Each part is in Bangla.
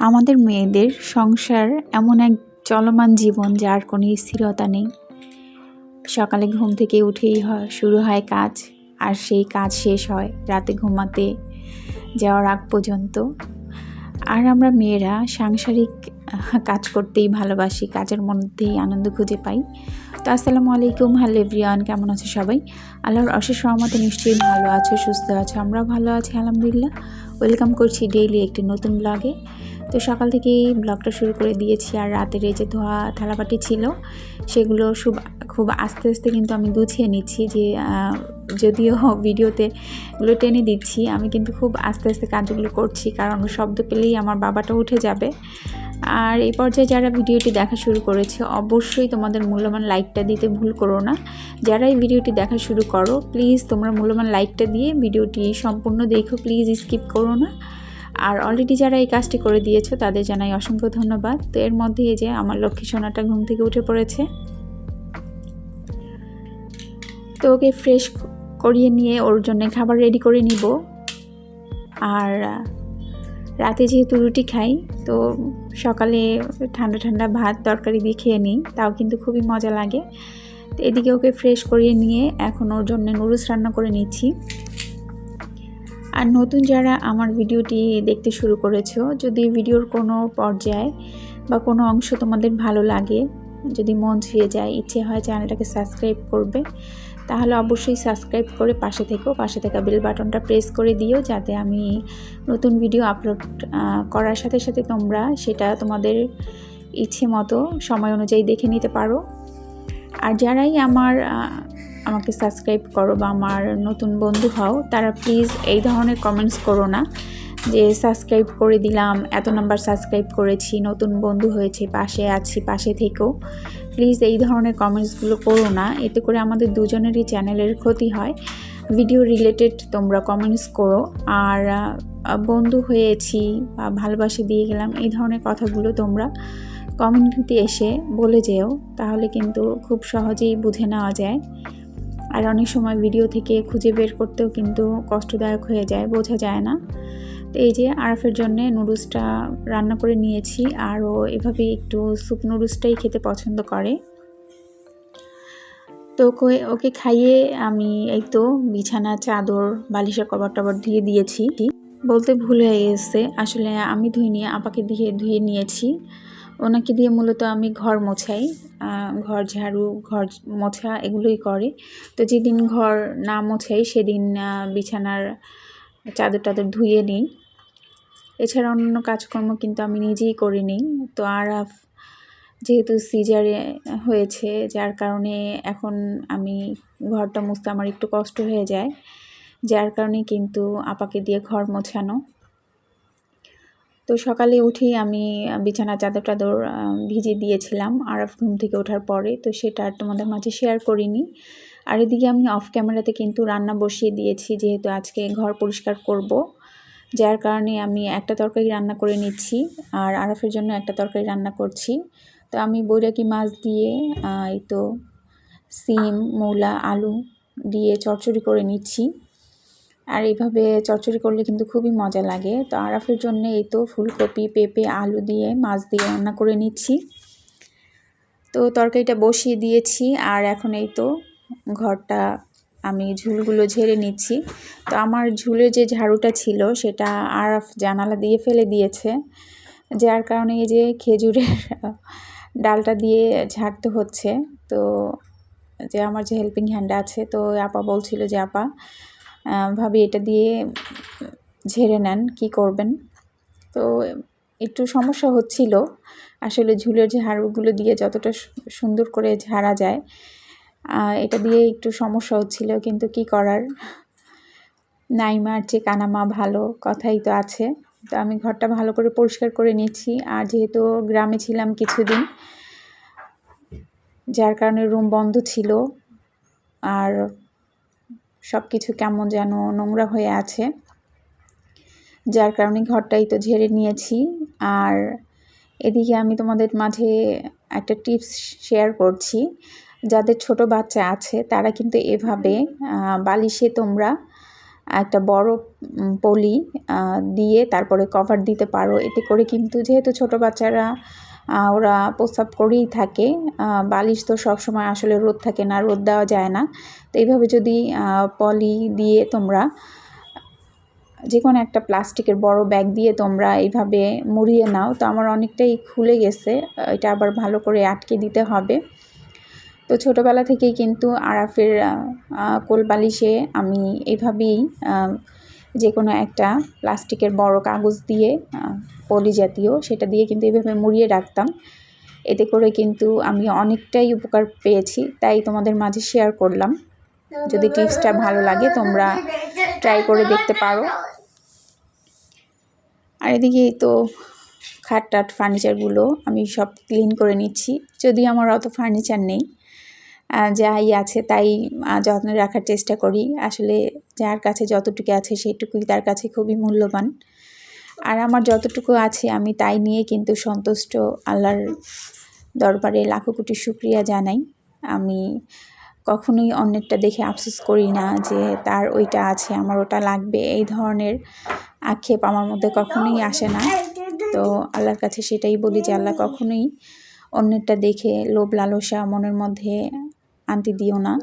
আমাদের মেয়েদের সংসার এমন এক চলমান জীবন যার কোনো স্থিরতা নেই। সকালে ঘুম থেকে উঠেই হয় শুরু হয় কাজ, আর সেই কাজ শেষ হয় রাতে ঘুমাতে যাওয়ার আগ পর্যন্ত। আর আমরা মেয়েরা সাংসারিক কাজ করতেই ভালোবাসি, কাজের মধ্যেই আনন্দ খুঁজে পাই। তো আসসালামু আলাইকুম, হ্যালো এভরিওয়ান, কেমন আছে সবাই? আল্লাহর অশেষ রহমতে নিশ্চয়ই ভালো আছো, সুস্থ আছো আমরা ভালো আছি, আলহামদুলিল্লাহ। ওয়েলকাম করছি ডেইলি একটি নতুন ব্লগে। তো সকাল থেকেই ব্লগটা শুরু করে দিয়েছি। আর রাতের এই যে ধোয়া থালাবাটি ছিল, সেগুলো খুব খুব আস্তে আস্তে কিন্তু আমি গুছিয়ে নিচ্ছি যে যদিও ভিডিওতে এগুলো টেনে দিচ্ছি, আমি কিন্তু খুব আস্তে আস্তে কাজগুলো করছি, কারণ শব্দ পেলেই আমার বাবাটা উঠে যাবে। আর এই পর্যায়ে যারা ভিডিওটি দেখা শুরু করেছে, অবশ্যই তোমাদের মূল্যবান লাইকটা দিতে ভুল করো না। যারা এই ভিডিওটি দেখা শুরু করো, প্লিজ তোমরা মূল্যবান লাইকটা দিয়ে ভিডিওটি সম্পূর্ণ দেখো, প্লিজ স্কিপ করো না। আর অলরেডি যারা এই কাজটি করে দিয়েছ, তাদের জানাই অসংখ্য ধন্যবাদ। তো এর মধ্যে এই যে আমার লক্ষ্মী সোনাটা ঘুম থেকে উঠে পড়েছে। তো ওকে ফ্রেশ করিয়ে নিয়ে ওর জন্য খাবার রেডি করে নিব। আর, রাতে যেহেতু রুটি খাই, তো সকালে ঠান্ডা ঠান্ডা ভাত তরকারি দিয়ে খেয়ে নিই, তাও কিন্তু খুবই মজা লাগে। তো এদিকে ওকে ফ্রেশ করিয়ে নিয়ে এখন ওর জন্য নুডলস রান্না করে নিচ্ছি। আর নতুন যারা আমার ভিডিওটি দেখতে শুরু করেছ, যদি ভিডিওর কোনো পর্যায়ে বা কোনো অংশ তোমাদের ভালো লাগে, যদি মন ছুঁয়ে যায়, ইচ্ছে হয় চ্যানেলটাকে সাবস্ক্রাইব করবে, তাহলে অবশ্যই সাবস্ক্রাইব করে পাশে থেকেও পাশে থাকা বেল বাটনটা প্রেস করে দিও যাতে আমি নতুন ভিডিও আপলোড করার সাথে সাথে তোমরা সেটা তোমাদের ইচ্ছে মতো সময় অনুযায়ী দেখে নিতে পারো। আর যারাই আমার আমাকে সাবস্ক্রাইব করো বা আমার নতুন বন্ধু হও, তারা প্লিজ এই ধরনের কমেন্টস করো না যে সাবস্ক্রাইব করে দিলাম, এত নাম্বার সাবস্ক্রাইব করেছি, নতুন বন্ধু হয়েছে, পাশে আছি, পাশে থেকেও প্লিজ এই ধরনের কমেন্টসগুলো করো না, এতে করে আমাদের দুজনেরই চ্যানেলের ক্ষতি হয়। ভিডিও রিলেটেড তোমরা কমেন্টস করো, আর বন্ধু হয়েছি বা ভালোবাসে দিয়ে গেলাম, এই ধরনের কথাগুলো তোমরা কমিউনিটিতে এসে বলে যেও, তাহলে কিন্তু খুব সহজেই বুঝে নেওয়া যায়। আর অনেক সময় ভিডিও থেকে খুঁজে বের করতেও কিন্তু কষ্টদায়ক হয়ে যায়, বোঝা যায় না। তো এই যে আরফের জন্য নুডলসটা রান্না করে নিয়েছি, আর ও এভাবেই একটু স্যুপ নুডলসটাই খেতে পছন্দ করে। তো ওকে ওকে খাইয়ে আমি এই তো বিছানা, চাদর, বালিশের কভার টবর ধুয়ে দিয়েছি। বলতে ভুল হয়ে গেছে, আসলে আমি ধুইনি, আপাকে দিয়ে ধুয়ে নিয়েছি। ওনাকে দিয়ে মূলত আমি ঘর মোছাই ঘর ঝাড়ু, ঘর মোছা এগুলোই করে। তো যেদিন ঘর না মোছাই সেদিন বিছানার চাদর টাদর ধুয়ে নিই। এছাড়া অন্যান্য কাজকর্ম কিন্তু আমি নিজেই করে নিই। তো আরাফ যেহেতু সিজারে হয়েছে, যার কারণে এখন আমি ঘরটা মুছতে আমার একটু কষ্ট হয়ে যায়। যার কারণে কিন্তু আপাকে দিয়ে ঘর মোছানো। তো সকালে উঠেই আমি বিছানা চাদর টাদর ভিজিয়ে দিয়েছিলাম আরাফ ঘুম থেকে ওঠার পরে। তো সেটা আর তোমাদের মাঝে শেয়ার করিনি। আর এদিকে আমি অফ ক্যামেরাতে কিন্তু রান্না বসিয়ে দিয়েছি, যেহেতু আজকে ঘর পরিষ্কার করব। যার কারণে আমি একটা তরকারি রান্না করে নিচ্ছি আর আরাফের জন্য একটা তরকারি রান্না করছি। তো আমি বৈরাকি মাছ দিয়ে এই তো সিম, মূলা, আলু দিয়ে চচ্চড়ি করে নিচ্ছি। আর এইভাবে চচ্চড়ি করলে কিন্তু খুবই মজা লাগে। তো আরাফের জন্য এই তো ফুলকপি, পেঁপে, আলু দিয়ে, মাছ দিয়ে রান্না করে নিচ্ছি। তো তরকারিটা বসিয়ে দিয়েছি আর এখন এই তো ঘরটা আমি ঝুলগুলো ঝেড়ে নিচ্ছি। তো আমার ঝুলের যে ঝাড়ুটা ছিল সেটা আরাফ জানালা দিয়ে ফেলে দিয়েছে। যার কারণে এই যে খেজুরের ডালটা দিয়ে ঝাড়তে হচ্ছে। তো যে আমার যে হেল্পিং হ্যান্ড আছে, তো আপা বলছিল যে, আপা ভাবি এটা দিয়ে ঝেড়ে নেন, কি করবেন? তো একটু সমস্যা হচ্ছিল। আসলে ঝুলের ঝাড়ুগুলো দিয়ে যতটা সুন্দর করে ঝাড়া যায় এটা দিয়ে একটু সমস্যা হচ্ছিল, কিন্তু কি করার? নাইমার চেয়ে কানামা ভালো কথাই তো আছে। তো আমি ঘরটা ভালো করে পরিষ্কার করে নিচ্ছি আর যেহেতু গ্রামে ছিলাম কিছুদিন, যার কারণে রুম বন্ধ ছিল। আর সব কিছু কেমন যেন নোংরা হয়ে আছে। যার কারণে ঘরটাই তো ঝেড়ে নিয়েছি। আর এদিকে আমি তোমাদের মাঝে একটা টিপস শেয়ার করছি। যাদের ছোট বাচ্চা আছে, তারা কিন্তু এভাবে বালিশে তোমরা একটা বড় পলি দিয়ে তারপরে কভার দিতে পারো। এতে করে কিন্তু যেহেতু ছোট বাচ্চারা ওরা প্রস্রাব করেই থাকে। বালিশ তো সবসময় আসলে রোদ থাকে না, রোদ দেওয়া যায় না। তো এইভাবে যদি পলি দিয়ে তোমরা যে কোনো একটা প্লাস্টিকের বড় ব্যাগ দিয়ে তোমরা এইভাবে মুড়িয়ে নাও, তো আমার অনেকটাই খুলে গেছে। এটা আবার ভালো করে আটকে দিতে হবে। তো ছোটোবেলা থেকেই কিন্তু আরাফের কোল বালিশে আমি এইভাবেই যে কোনো একটা প্লাস্টিকের বড় কাগজ দিয়ে পলি জাতীয় সেটা দিয়ে কিন্তু এইভাবে মুড়িয়ে রাখতাম। এতে করে কিন্তু আমি অনেকটাই উপকার পেয়েছি, তাই তোমাদের মাঝে শেয়ার করলাম। যদি টিপসটা ভালো লাগে, তোমরা ট্রাই করে দেখতে পারো। আর এদিকে তো খাট টাট ফার্নিচারগুলো আমি সব ক্লিন করে নিচ্ছি। যদি আমার অত ফার্নিচার নেই যাই আছে তাই যত্নে রাখার চেষ্টা করি। আসলে যার কাছে যতটুকু আছে সেটুকুই তার কাছে খুবই মূল্যবান। আর আমার যতটুকু আছে আমি তাই নিয়ে কিন্তু সন্তুষ্ট আল্লাহর দরবারে লাখো কোটি শুক্রিয়া জানাই। আমি কখনোই অন্যেরটা দেখে আফসোস করি না যে তার ওইটা আছে, আমার ওটা লাগবে। এই ধরনের আক্ষেপ আমার মধ্যে কখনোই আসে না। তো আল্লাহর কাছে সেটাই বলি যে আল্লাহ কখনোই অন্যেরটা দেখে লোভ লালসা মনের মধ্যে আনতে দিও না।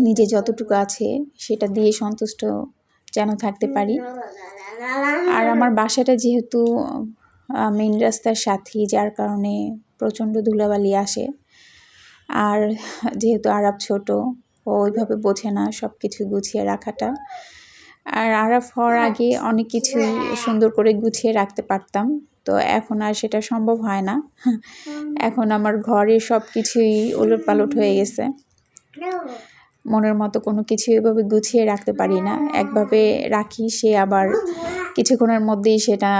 নিজে যতটুকু আছে সেটা দিয়ে সন্তুষ্ট যেন থাকতে পারি। আর আমার বাসাটা যেহেতু মেন রাস্তার সাথেই, যার কারণে প্রচণ্ড ধুলাবালি আসে। আর যেহেতু আরব ছোট, ও ওইভাবে বোঝে না সব কিছু গুছিয়ে রাখাটা। আর আরব হওয়ার আগে অনেক কিছুই সুন্দর করে গুছিয়ে রাখতে পারতাম। তো এখন আর সেটা সম্ভব হয় না। এখন আমার ঘরে সব কিছুই ওলট পালট হয়ে গেছে। মনের মতো কোনো কিছু এভাবে গুছিয়ে রাখতে পারি না। একভাবে রাখি সে আবার কিছুক্ষণের মধ্যেই সেটা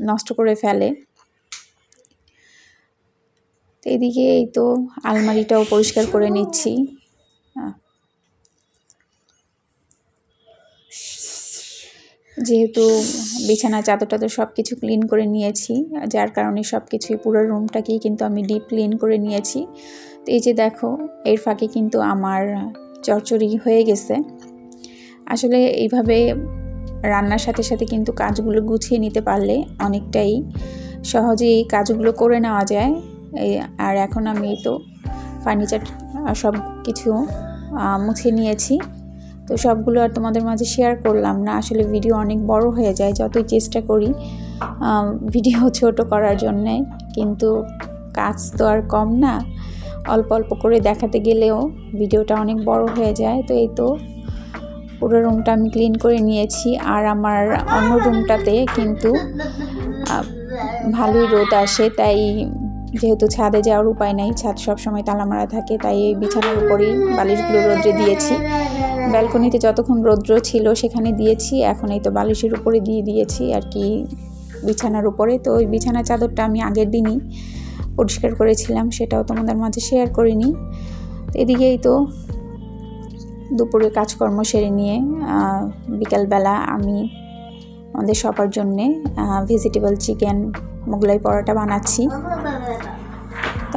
নষ্ট করে ফেলে। তো এদিকে এই তো আলমারিটাও পরিষ্কার করে নিচ্ছি। যেহেতু বিছানা চাদর টাদর সব কিছু ক্লিন করে নিয়েছি, যার কারণে সব কিছুই পুরো রুমটাকেই কিন্তু আমি ডিপ ক্লিন করে নিয়েছি। তো এই যে দেখো, এর ফাঁকে কিন্তু আমার চরচড়ি হয়ে গেছে। আসলে এইভাবে রান্নার সাথে সাথে কিন্তু কাজগুলো গুছিয়ে নিতে পারলে অনেকটাই সহজেই কাজগুলো করে নেওয়া যায়। আর এখন আমি তো ফার্নিচার সব কিছু মুছে নিয়েছি। তো সবগুলো আর তোমাদের মাঝে শেয়ার করলাম না। আসলে ভিডিও অনেক বড় হয়ে যায়, যতই চেষ্টা করি ভিডিও ছোট করার জন্যে। কিন্তু কাজ তো আর কম না। অল্প অল্প করে দেখাতে গেলেও ভিডিওটা অনেক বড় হয়ে যায়। তো এই তো পুরো রুমটা আমি ক্লিন করে নিয়েছি। আর আমার অন্য রুমটাতে কিন্তু ভালোই রোদ আসে, তাই যেহেতু ছাদে যাওয়ার উপায় নাই, ছাদ সবসময় তালা মারা থাকে, তাই এই বিছানার উপরেই বালিশগুলো রোদ্রে দিয়েছি। ব্যালকনিতে যতক্ষণ রৌদ্র ছিল সেখানে দিয়েছি, এখন এই তো বালিশের উপরে দিয়ে দিয়েছি আর কি বিছানার উপরে। তো ওই বিছানা চাদরটা আমি আগের দিনই পরিষ্কার করেছিলাম, সেটাও তোমাদের মাঝে শেয়ার করিনি। এদিকেই তো দুপুরে কাজকর্ম সেরে নিয়ে বিকালবেলা আমি আমাদের সবার জন্যে ভেজিটেবল চিকেন মোগলাই পরোটা বানাচ্ছি।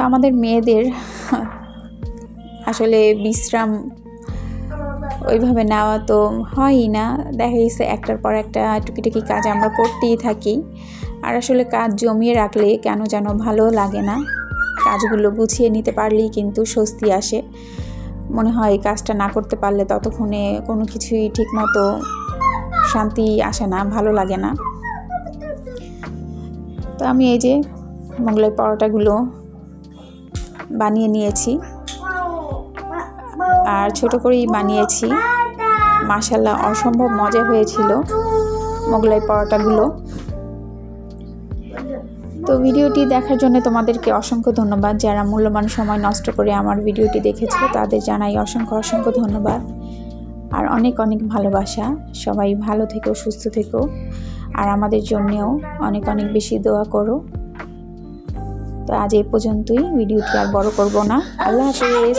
আমাদের মেয়েদের আসলে বিশ্রাম ওইভাবে নেওয়া তো হয়ই না। দেখা গেছে একটার পর একটা টুকিটাকি কাজ আমরা করতেই থাকি। আর আসলে কাজ জমিয়ে রাখলে কেন যেন ভালো লাগে না। কাজগুলো গুছিয়ে নিতে পারলেই কিন্তু স্বস্তি আসে। মনে হয় এই কাজটা না করতে পারলে ততক্ষণে কোনো কিছুই ঠিকমতো শান্তি আসে না, ভালো লাগে না। তো আমি এই যে মোগলাই পরোটাগুলো বানিয়ে নিয়েছি। আর ছোট করেই বানিয়েছি। মাশাল্লাহ অসম্ভব মজা হয়েছিল মোগলাই পরোটাগুলো। তো ভিডিওটি দেখার জন্য তোমাদেরকে অসংখ্য ধন্যবাদ। যারা মূল্যবান সময় নষ্ট করে আমার ভিডিওটি দেখেছ, তাদের জানাই অসংখ্য অসংখ্য ধন্যবাদ। আর অনেক অনেক ভালোবাসা। সবাই ভালো থেকো, সুস্থ থেকো। আর আমাদের জন্যেও অনেক অনেক বেশি দোয়া করো। তো আজ এই পর্যন্তই। ভিডিওটি আর বড় করব না। আল্লাহ হাফেজ।